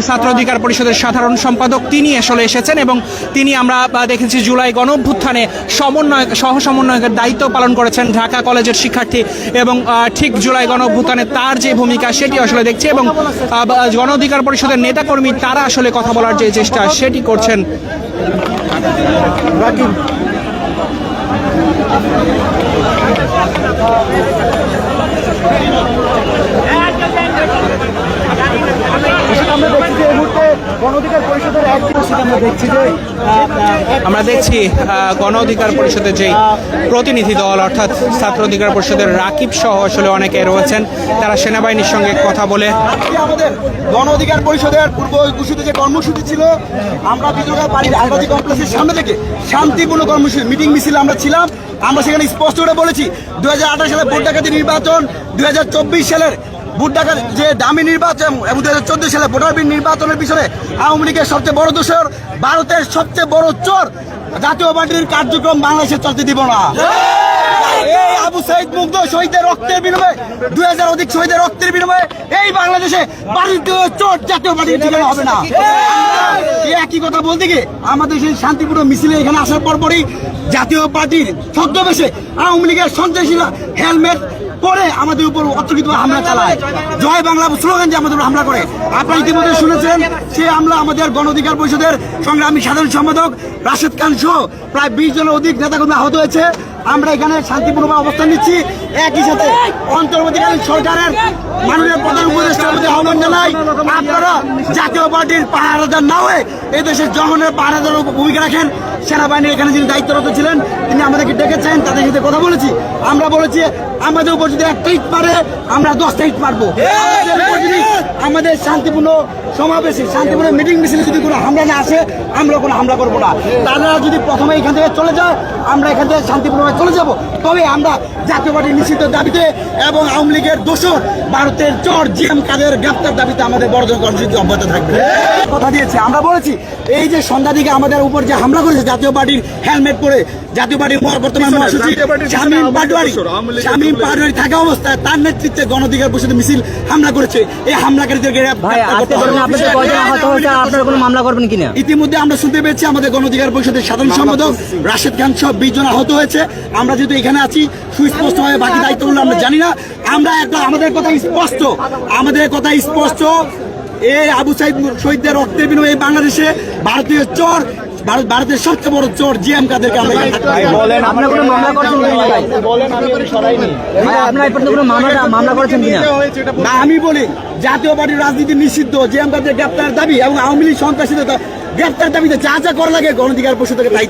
ছাত্র অধিকার পরিষদের সাধারণ সম্পাদক তিনি আসলে এসেছেন এবং তিনি আমরা দেখেছি জুলাই গণ অভ্যুত্থানে সমন্বয় সহ সমন্বয়কের দায়িত্ব পালন করেছেন ঢাকা কলেজের শিক্ষার্থী এবং ঠিক জুলাই গণ অভ্যুত্থানে তার যে ভূমিকা সেটি আসলে দেখছি এবং গণ অধিকার পরিষদের নেতাকর্মী তারা আসলে কথা বলার যে চেষ্টা সেটি করছেন দেখছি যে এই মুহূর্তে গণ অধিকার পরিষদের আমরা দেখছি যে আমরা গণ অধিকার পরিষদের যেই প্রতিনিধি দল অর্থাৎ ছাত্র অধিকার পরিষদের রাকিব সহ আসলে অনেকে রয়েছেন তারা সেনাবাহিনীর সঙ্গে কথা বলে আমাদের গণ অধিকার পরিষদের পূর্ব ঘোষিত যে কর্মসূচি ছিল আমরা বাড়ির কমপ্লেক্সের সামনে থেকে শান্তিপূর্ণ কর্মসূচি মিটিং মিছিল আমরা ছিলাম। আমরা সেখানে স্পষ্ট করে বলেছি দুই হাজার আঠারো সালে ভোট ডাকাতি নির্বাচন দুই হাজার চব্বিশ সালের ভোট যে দামি নির্বাচন এবং দু হাজার চোদ্দ সালে ভোটার বিল নির্বাচনের পিছনে আওয়ামী লীগের সবচেয়ে বড় দোষর ভারতের সবচেয়ে বড় চোর জাতীয় পার্টির কার্যক্রম বাংলাদেশে চলতে দিব না। এই আবু রক্তের হাজার অধিক রক্তের এই বাংলাদেশে জাতীয় না। একই কথা বলতে আমাদের মিছিলে এখানে আসার পর পরই জাতীয় পার্টির ছদ্মবেশে আওয়ামী লীগের সন্ত্রাসীরা হেলমেট পরে আমাদের উপর অতর্কিত হামলা চালায়। জয় বাংলা স্লোগান যে আমাদের হামলা করে। আপনারা ইতিমধ্যে শুনেছেন, সে হামলা আমাদের গণ অধিকার পরিষদের সংগ্রামী সাধারণ সম্পাদক রাশেদ খান সহ প্রায় বিশ জনের অধিক নেতাকর্মী আহত হয়েছে। আমরা এখানে শান্তিপূর্ণ অবস্থান নিচ্ছি। একই সাথে অন্তর্বর্তীকালীন সরকারের মাননীয় প্রধান উপদেষ্টার প্রতি আহ্বান জানাই আপনারা জাতীয় পার্টির পাহারাদার না হয়ে এই দেশের জনগণের পাহারাদার ভূমিকা রাখেন। সেনাবাহিনীর এখানে যিনি দায়িত্বরত ছিলেন তিনি আমাদেরকে ডেকেছেন তাদের সাথে কথা বলেছি। আমরা বলেছি আমাদের উপর যদি একটা ইট পারে আমরা দশটা ইট পারব আমাদের আমাদের শান্তিপূর্ণ সমাবেশে শান্তিপূর্ণ মিটিং মিছিলে যদি কোনো হামলা না আসে আমরা কোনো হামলা করব না। তারা যদি প্রথমে এখান থেকে চলে যায় আমরা এখান থেকে শান্তিপূর্ণভাবে চলে যাব। তবে আমরা জাতীয় পার্টি নিষিদ্ধ দাবিতে এবং আওয়ামী লীগের দোষর ভারতের চর জিএম কাদের গ্রেপ্তার দাবিতে আমাদের বড় কর্মসূচি অব্যাহত থাকবে। কথা দিয়েছে। আমরা বলেছি এই যে সন্ধ্যা দিকে আমাদের উপর যে হামলা করেছে জাতীয় পার্টির হেলমেট পরে জাতীয় পার্টির বর্তমান মহাসচিব শামীম পাটোয়ারি শামীম পাটোয়ারি থাকা অবস্থায় তার নেতৃত্বে গণ অধিকার পরিষদের মিছিল হামলা করেছে। এই কিনা ইতিমধ্যে আমরা শুনতে পেয়েছি আমাদের গণ অধিকার পরিষদের সাধারণ সম্পাদক রাশেদ খান সহ বিশ জন আহত হয়েছে। আমরা যেহেতু এখানে আছি সুস্পষ্টভাবে বাকি দায়িত্বগুলো আমরা জানি না। আমরা একটা আমাদের কথা স্পষ্ট। আমাদের কথা স্পষ্ট। এই আবু সাইদ শহীদদের রক্তের বিনিময়ে এই বাংলাদেশে ভারতীয় চোর ভারত ভারতের সবচেয়ে বড় চোর জিএম কাদেরকে আমরা এখানে থাকতে কোনো মামলা করেছেন কিনা? ভাই ভাই আপনারা এই পর্যন্ত কোনো মামলা মামলা করেছেন কিনা? না আমি বলি জাতীয় পার্টির রাজনীতি নিষিদ্ধ জিএম কাদের গ্রেপ্তার দাবি এবং আওয়ামী লীগ সন্ত্রাসীদের গ্রেপ্তার দাবিতে যা যা করা লাগে গণ অধিকার পরিষদকে তাই।